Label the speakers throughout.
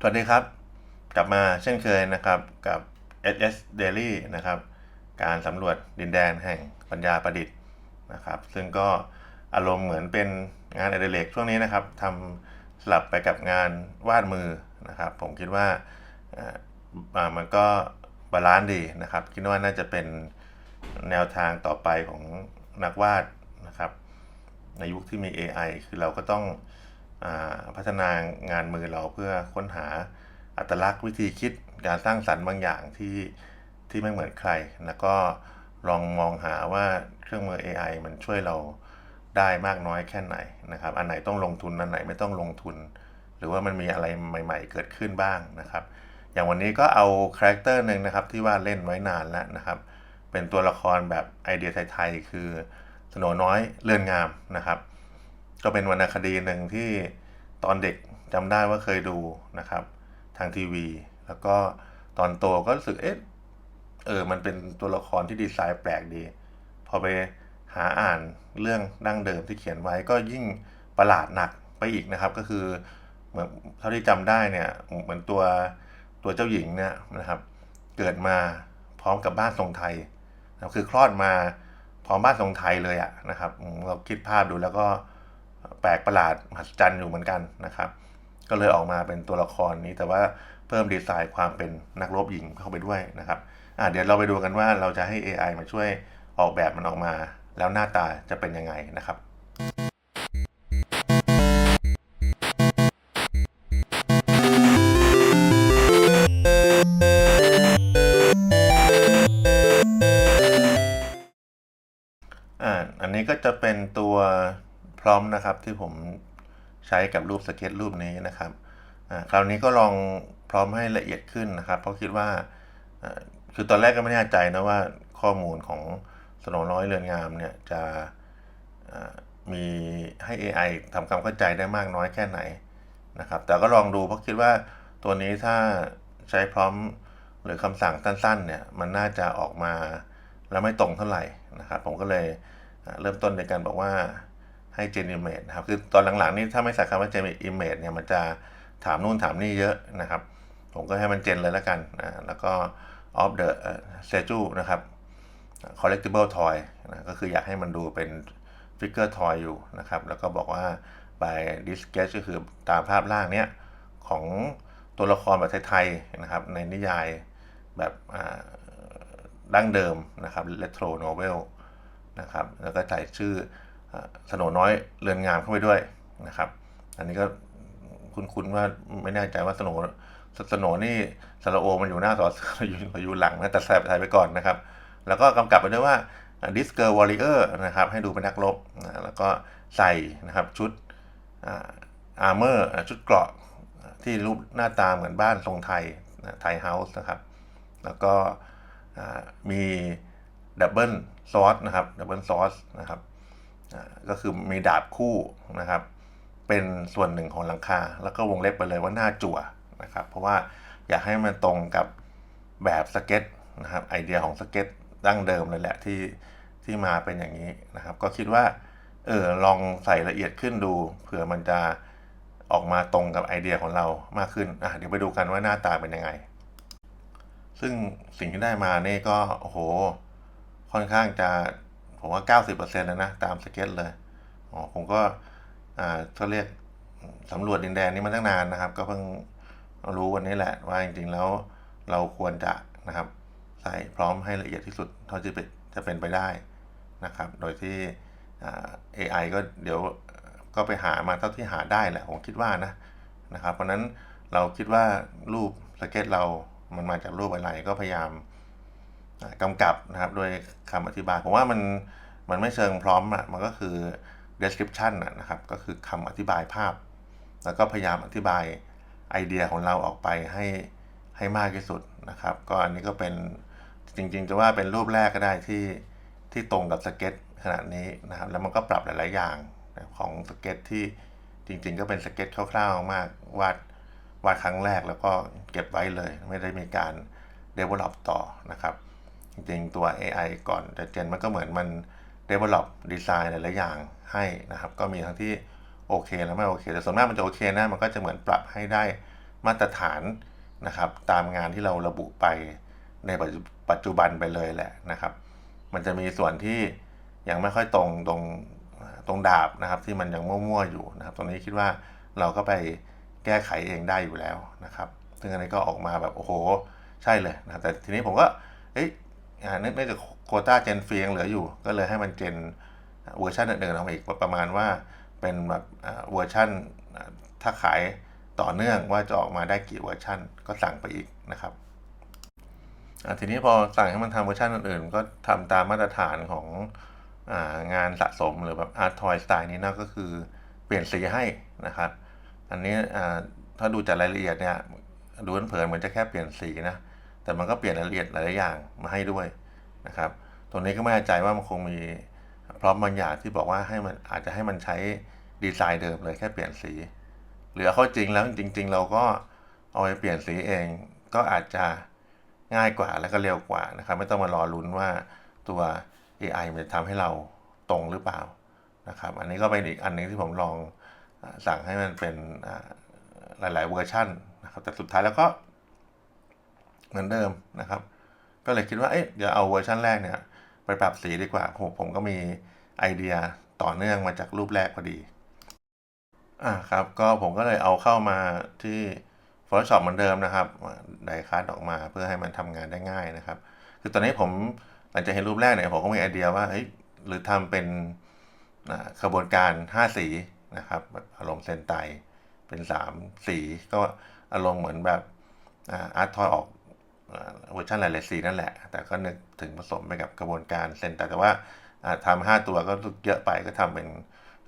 Speaker 1: สวัสดีครับ กลับมาเช่นเคยนะครับกับ SS Daily นะครับ การสำรวจดินแดนแห่งปัญญาประดิษฐ์นะครับ ซึ่งก็อารมณ์เหมือนเป็นงานอดิเรกช่วงนี้นะครับทำสลับไปกับงานวาดมือนะครับ ผมคิดว่าามันก็บาลานซ์ดีนะครับ คิดว่าน่าจะเป็นแนวทางต่อไปของนักวาดนะครับ ในยุคที่มี AI คือเราก็ต้อง พัฒนางานมือเราเพื่อค้นหาอัตลักษณ์วิธีคิดการสร้างสรรค์บางอย่างที่ที่ไม่เหมือนใคร แล้วก็ลองมองหาว่าเครื่องมือ AI มันช่วยเราได้มากน้อยแค่ไหนนะครับ อันไหนต้องลงทุน อันไหนไม่ต้องลงทุน หรือว่ามันมีอะไรใหม่ ๆ เกิดขึ้นบ้างนะครับ อย่างวันนี้ก็เอาคาแรคเตอร์หนึ่งนะครับที่ว่าเล่นไว้นานแล้วนะครับ เป็นตัวละครแบบไอเดียไทยๆคือสโนน้อยเลื่อนงามนะครับ ก็เป็นวรรณคดีหนึ่งที่ตอนเด็กจำได้ว่าเคยดูนะครับ ทางทีวี แล้วก็ตอนโตก็รู้สึกเอ๊ะเออ มันเป็นตัวละครที่ดีไซน์แปลกดี พอไปหาอ่านเรื่องดั้งเดิมที่เขียนไว้ก็ยิ่งประหลาดหนักไปอีกนะครับ ก็คือเหมือนเท่าที่จำได้เนี่ยเหมือนตัวตัวเจ้าหญิงเนี่ยนะครับ เกิดมาพร้อมกับบ้านทรงไทยนะคือคลอดมาพร้อมบ้านทรงไทยเลยอะนะครับ เราคิดภาพดูแล้วก็ แปลกประหลาดมหัศจรรย์อยู่เหมือนกันนะครับ ก็เลยออกมาเป็นตัวละครนี้แต่ว่าเพิ่มดีไซน์ความเป็นนักรบหญิงเข้าไปด้วยนะครับเดี๋ยวเราไปดูกันว่าเราจะให้ AI มาช่วยออกแบบมันออกมา แล้วหน้าตาจะเป็นยังไงนะครับอันนี้ก็จะเป็นตัว พร้อมนะครับที่ผมใช้กับรูปสเก็ตรูปนี้นะครับคราวนี้ก็ลองพร้อมให้ละเอียดขึ้นนะครับเพราะคิดว่าคือตอนแรกก็ไม่แน่ใจนะว่าข้อมูลของสโนน้อยเรือนงามเนี่ยจะมีให้ AI ทำความเข้าใจได้มากน้อยแค่ไหนนะครับ แต่ก็ลองดูเพราะคิดว่าตัวนี้ถ้าใช้พร้อมหรือคำสั่งสั้นๆเนี่ยมันน่าจะออกมาแล้วไม่ตรงเท่าไหร่นะครับ ผมก็เลยเริ่มต้นในการบอกว่า ให้ generate นะครับ คือตอนหลังๆ นี่ถ้าไม่ใส่คำว่า generate เนี่ยมันจะถามนู่นถามนี่เยอะนะครับ ผมก็ให้มันเจนเลยแล้วกันนะแล้วก็ of the uh, statue นะครับ collectible toy นะก็คืออยากให้มันดูเป็น figure toy อยอยู่นะครับ แล้วก็บอกว่า by this sketch ก็คือตามภาพล่างเนี้ยของตัวละครแบบไทยๆนะครับ ในนิยายแบบดั้งเดิมนะครับ retro novel นะครับ แล้วก็ใส่ชื่อ สโนน้อยเรือนงามเข้าไปด้วยนะครับ อันนี้ก็คุ้นๆว่าไม่แน่ใจว่าสโนสโนนี่สระโอมันอยู่หน้าสออยู่อยู่หลังนะแต่แสบไทยไปก่อนนะครับ แล้วก็กำกับไปด้วยว่าดิสเกอร์วอริเออร์นะครับ ให้ดูเป็นนักรบนะแล้วก็ใส่นะครับชุดอาร์เมอร์ชุดเกราะที่รูปหน้าตาเหมือนบ้านทรงไทยไทยเฮาส์นะครับ แล้วก็มีดับเบิลซอสนะครับดับเบิลซอสนะครับ ก็คือมีดาบคู่นะครับ เป็นส่วนหนึ่งของหลังคา แล้วก็วงเล็บไปเลยว่าหน้าจั่วนะครับ เพราะว่าอยากให้มันตรงกับแบบสเก็ตนะครับไอเดียของสเก็ตดั้งเดิมเลยแหละที่ที่มาเป็นอย่างนี้นะครับ ก็คิดว่าเออลองใส่ละเอียดขึ้นดูเผื่อมันจะออกมาตรงกับไอเดียของเรามากขึ้นอะเดี๋ยวไปดูกันว่าหน้าตาเป็นยังไง ซึ่งสิ่งที่ได้มาเนี่ก็โอ้โหค่อนข้างจะ ผมว่า 90%แล้วนะ ตามสเก็ตเลยอ๋อผมก็อ่าก็เรียกสำรวจดินแดนนี้มาตั้งนานนะครับ ก็เพิ่งรู้วันนี้แหละว่าจริงๆแล้วเราควรจะนะครับ ใส่พร้อมให้ละเอียดที่สุดเท่าที่จะเป็นไปได้นะครับ โดยที่อ่า AI ก็เดี๋ยวก็ไปหามาเท่าที่หาได้แหละผมคิดว่านะนะครับ เพราะนั้นเราคิดว่ารูปสเก็ตเรามันมาจากรูปอะไรก็พยายาม กำกับนะครับโดยคำอธิบาย ผมว่ามันมันไม่เชิงพร้อมอะมันก็คือ description อะนะครับ ก็คือคำอธิบายภาพ แล้วก็พยายามอธิบายไอเดียของเราออกไปให้ให้มากที่สุดนะครับ ก็อันนี้ก็เป็นจริงๆ จะว่าเป็นรูปแรกก็ได้ที่ที่ตรงกับสเก็ตขนาดนี้นะครับ แล้วมันก็ปรับหลายๆอย่างของสเก็ตที่จริงๆ ก็เป็นสเก็ตคร่าวๆมากวาดวาดครั้งแรกแล้วก็เก็บไว้เลย ไม่ได้มีการ develop ต่อนะครับ จริงตัว AI ก่อนจะเจนมันก็เหมือนมัน develop design หลายๆอย่างให้นะครับ ก็มีทั้งที่โอเคและไม่โอเค แต่ส่วนมากมันจะโอเคนะ มันก็จะเหมือนปรับให้ได้มาตรฐานนะครับ ตามงานที่เราระบุไปในปัจจุบันไปเลยแหละนะครับ มันจะมีส่วนที่ยังไม่ค่อยตรงตรงตรงดาบนะครับ ที่มันยังมั่วๆอยู่นะครับ ตรงนี้คิดว่าเราก็ไปแก้ไขเองได้อยู่แล้วนะครับ ซึ่งอันนี้ก็ออกมาแบบโอ้โห ใช่เลยนะแต่ทีนี้ผมก็เอ้ย เนื่องเนื่องจากโควต้าเจนฟรียังเหลืออยู่ ก็เลยให้มันเจนเวอร์ชันอื่นๆออกมาอีกประมาณว่าเป็นแบบเวอร์ชันถ้าขายต่อเนื่องว่าจะออกมาได้กี่เวอร์ชันก็สั่งไปอีกนะครับทีนี้พอสั่งให้มันทำเวอร์ชันอื่นๆ ก็ทำตามมาตรฐานขององานสะสมหรือแบบอาร์ตทอยสไตล์นี้นะก็คือเปลี่ยนสีให้นะครับ อันนี้ถ้าดูจากรายละเอียดเนี่ยดูเผินๆเหมือนจะแค่เปลี่ยนสีนะ แต่มันก็เปลี่ยนรายละเอียดหลายๆอย่างมาให้ด้วยนะครับตรงนี้ก็ไม่แน่ใจว่ามันคงมีพร้อมบางอย่างที่บอกว่าให้มันอาจจะให้มันใช้ดีไซน์เดิมเลยแค่เปลี่ยนสี หรือเข้าจริงแล้วจริง ๆ เราก็เอาไปเปลี่ยนสีเองก็อาจจะง่ายกว่าและก็เร็วกว่านะครับ ไม่ต้องมารอลุ้นว่าตัว AI มันจะทำให้เราตรงหรือเปล่านะครับ อันนี้ก็เป็นอีกอันหนึงที่ผมลองสั่งให้มันเป็นหลาย ๆ เวอร์ชันนะครับแต่สุดท้ายแล้วก็ เหมือนเดิมนะครับ ก็เลยคิดว่าเอ๊ะเดี๋ยวเอาเวอร์ชันแรกเนี่ยไปปรับสีดีกว่าผมผมก็มีไอเดียต่อเนื่องมาจากรูปแรกพอดีอ่าครับก็ผมก็เลยเอาเข้ามาที่ Photoshop เหมือนเดิมนะครับไดคัดออกมาเพื่อให้มันทำงานได้ง่ายนะครับ คือตอนนี้ผมหลังจากเห็นรูปแรกเนี่ยผมก็มีไอเดียว่าเฮ้ยหรือทำเป็นขบวนการ 5 สีนะครับแบบอารมณ์เซนไตเป็น 3 สี ก็อารมณ์เหมือนแบบอาร์ตทอยออก เวอร์ชันหลายๆสีนั่นแหละ แต่ก็นึกถึงผสมไปกับกระบวนการเซนไตแต่ว่าทำห้าตัวก็รู้สึกเยอะไปก็ทำเป็น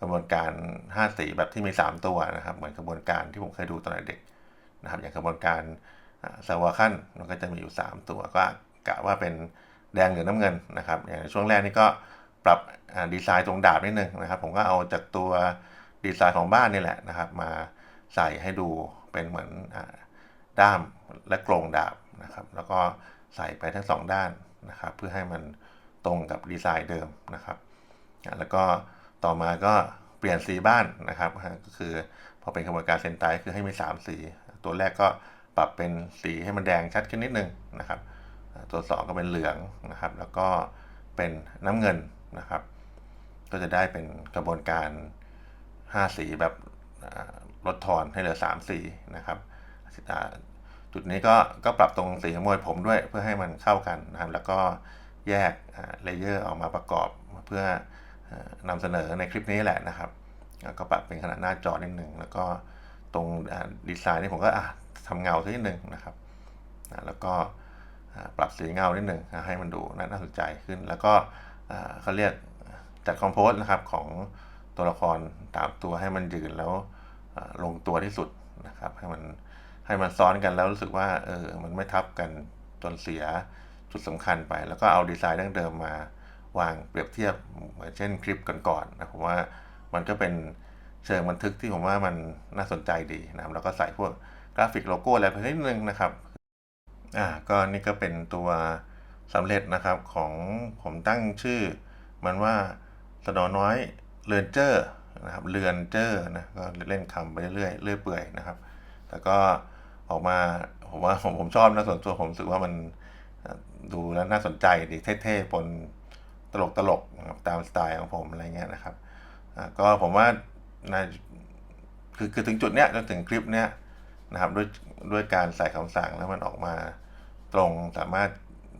Speaker 1: กระบวนการ5สีแบบที่มี3ตัวนะครับ เหมือนกระบวนการที่ผมเคยดูตอนเด็กนะครับ อย่างกระบวนการสวาคันมันก็จะมีอยู่3ตัวก็กะว่าเป็นแดงหรือน้ำเงินนะครับอย่างช่วงแรกนี่ก็ปรับดีไซน์ตรงดาบนิดนึงนะครับ ผมก็เอาจากตัวดีไซน์ของบ้านนี่แหละนะครับ มาใส่ให้ดูเป็นเหมือนอด้ามและกรงดาบ นะครับ แล้วก็ใส่ไปทั้งสองด้านนะครับ เพื่อให้มันตรงกับดีไซน์เดิมนะครับ แล้วก็ต่อมาก็เปลี่ยนสีบ้านนะครับ ก็คือพอเป็นกระบวนการเซนไตคือให้มี 3 สี ตัวแรกก็ปรับเป็นสีให้มันแดงชัดขึ้นนิดนึงนะครับ ตัว 2 ก็เป็นเหลืองนะครับ แล้วก็เป็นน้ำเงินนะครับ ก็จะได้เป็นกระบวนการ 5 สีแบบลดทอนให้เหลือ 3 สีนะครับ จุดนี้ก็ก็ปรับตรงสีขมวยผมด้วยเพื่อให้มันเข้ากันนะครับแล้วก็แยกเลเยอร์ออกมาประกอบเพื่อนำเสนอในคลิปนี้แหละนะครับก็ปรับเป็นขนาดหน้าจอนิดหนึ่งแล้วก็ตรงดีไซน์นี่ผมก็อะทำเงาสักนิดหนึ่งนะครับแล้วก็ปรับสีเงานิดหนึ่งให้มันดูน่าสนใจขึ้น แล้วก็เขาเรียกจัดคอมโพสนะครับของตัวละครตามตัวให้มันยืนแล้วลงตัวที่สุดนะครับให้มัน ให้มันซ้อนกันแล้วรู้สึกว่าเออมันไม่ทับกันจนเสียจุดสำคัญไป แล้วก็เอาดีไซน์ดั้งเดิมมาวางเปรียบเทียบเหมือนเช่นคลิปก่อนๆนนะผมว่ามันก็เป็นเชิงบันทึกที่ผมว่ามันน่าสนใจดีนะครับแล้วก็ใส่พวกกราฟิกโลโก้อะไรไปนิดนึงนะครับอ่าก็นี่ก็เป็นตัวสำเร็จนะครับของผมตั้งชื่อ มันว่าสนอน้อยเรือนเจอร์นะครับเรือนเจอร์นะก็เล่นคำไปเรื่อยๆเรื่อยเปื่อยนะครับแต่ก็ ออกมาผมว่าผมผมชอบนะส่วนตัวผมรู้สึกว่ามันดูแล้วน่าสนใจดีเท่ๆปนตลกตลกตามสไตล์ของผมอะไรเงี้ยนะครับก็ผมว่าในคือคือถึงจุดเนี้ยจนถึงคลิปเนี้ยนะครับด้วยด้วยการใส่คำสั่งแล้วมันออกมาตรงสามารถ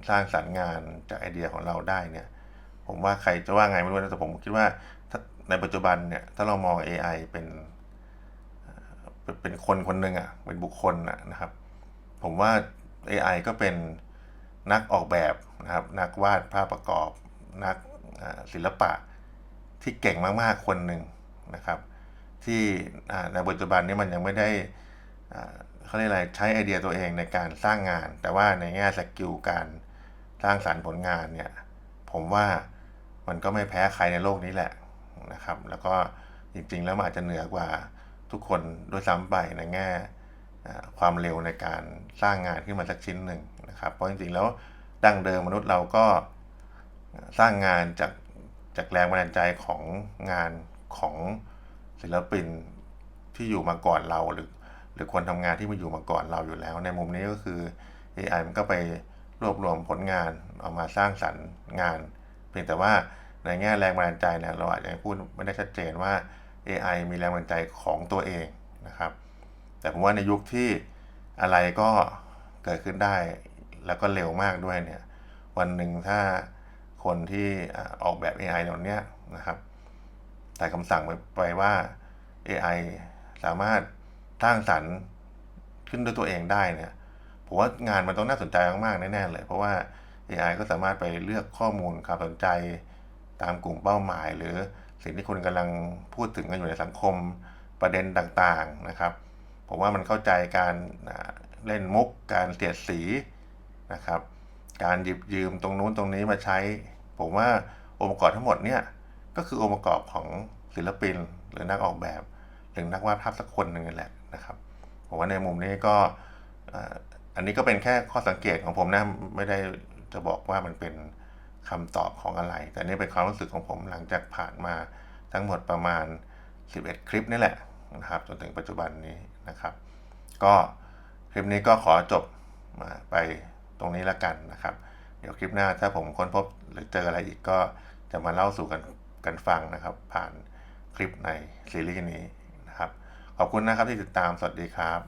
Speaker 1: สร้างสรรค์งานจากไอเดียของเราได้เนี่ย ผมว่าใครจะว่าไงไม่รู้นะแต่ผมคิดว่าถ้าในปัจจุบันเนี่ยถ้าเรามอง AI เป็น เป็นคนคนหนึ่งอะเป็นบุคคลอะนะครับ ผมว่า AI ก็เป็นนักออกแบบนะครับ นักวาดภาพประกอบ นักศิลปะที่เก่งมากๆคนหนึ่งนะครับ ที่ในปัจจุบันนี้มันยังไม่ได้เขาเรียกอะไรใช้ไอเดียตัวเองในการสร้างงาน แต่ว่าในแง่สกิลการสร้างสรรค์ผลงานเนี่ยผมว่ามันก็ไม่แพ้ใครในโลกนี้แหละนะครับ แล้วก็จริงๆแล้วมันอาจจะเหนือกว่า ทุกคนด้วยซ้ำไปในแง่ความเร็วในการสร้างงานขึ้นมาสักชิ้นหนึ่งนะครับ เพราะจริงๆแล้วดั้งเดิมมนุษย์เราก็สร้างงานจากจากแรงบันดาลใจของงานของศิลปินที่อยู่มาก่อนเราหรือ หรือคนทำงานที่มาอยู่มาก่อนเราอยู่แล้ว ในมุมนี้ก็คือ AI มันก็ไปรวบรวมผลงานออกมาสร้างสรรค์งาน เพียงแต่ว่าในแง่แรงบันดาลใจเนี่ยเราอาจจะพูดไม่ได้ชัดเจนว่า AI มีแรงบันดาลใจของตัวเองนะครับ แต่ผมว่าในยุคที่อะไรก็เกิดขึ้นได้แล้วก็เร็วมากด้วยเนี่ยวันหนึ่งถ้าคนที่ออกแบบ AI เหล่านี้นะครับแต่คำสั่งไปไปว่า AI สามารถสร้างสรรค์ขึ้นด้วยตัวเองได้เนี่ยผมว่างานมันต้องน่าสนใจมากๆแน่ๆเลย เพราะว่า AI ก็สามารถไปเลือกข้อมูลความสนใจตามกลุ่มเป้าหมาย หรือ สิ่งที่คุณกำลังพูดถึงกันอยู่ในสังคมประเด็นต่างๆนะครับ ผมว่ามันเข้าใจการเล่นมุก การเสียดสีนะครับ การหยิบยืมตรงนู้นตรงนี้มาใช้ ผมว่าองค์ประกอบทั้งหมดเนี่ยก็คือองค์ประกอบของศิลปิน หรือนักออกแบบหรือนักวาดภาพสักคนหนึ่งนั่นแหละนะครับผมว่าในมุมนี้ก็อันนี้ก็เป็นแค่ข้อสังเกตของผมนะไม่ได้จะบอกว่ามันเป็น คำตอบของอะไร แต่นี่เป็นความรู้สึกของผมหลังจากผ่านมาทั้งหมดประมาณ 11 คลิปนี่แหละนะครับจนถึงปัจจุบันนี้นะครับ ก็คลิปนี้ก็ขอจบมาไปตรงนี้แล้วกันนะครับ เดี๋ยวคลิปหน้าถ้าผมค้นพบหรือเจออะไรอีกก็จะมาเล่าสู่กันกันฟังนะครับ ผ่านคลิปในซีรีส์นี้นะครับ ขอบคุณนะครับที่ติดตามสวัสดีครับ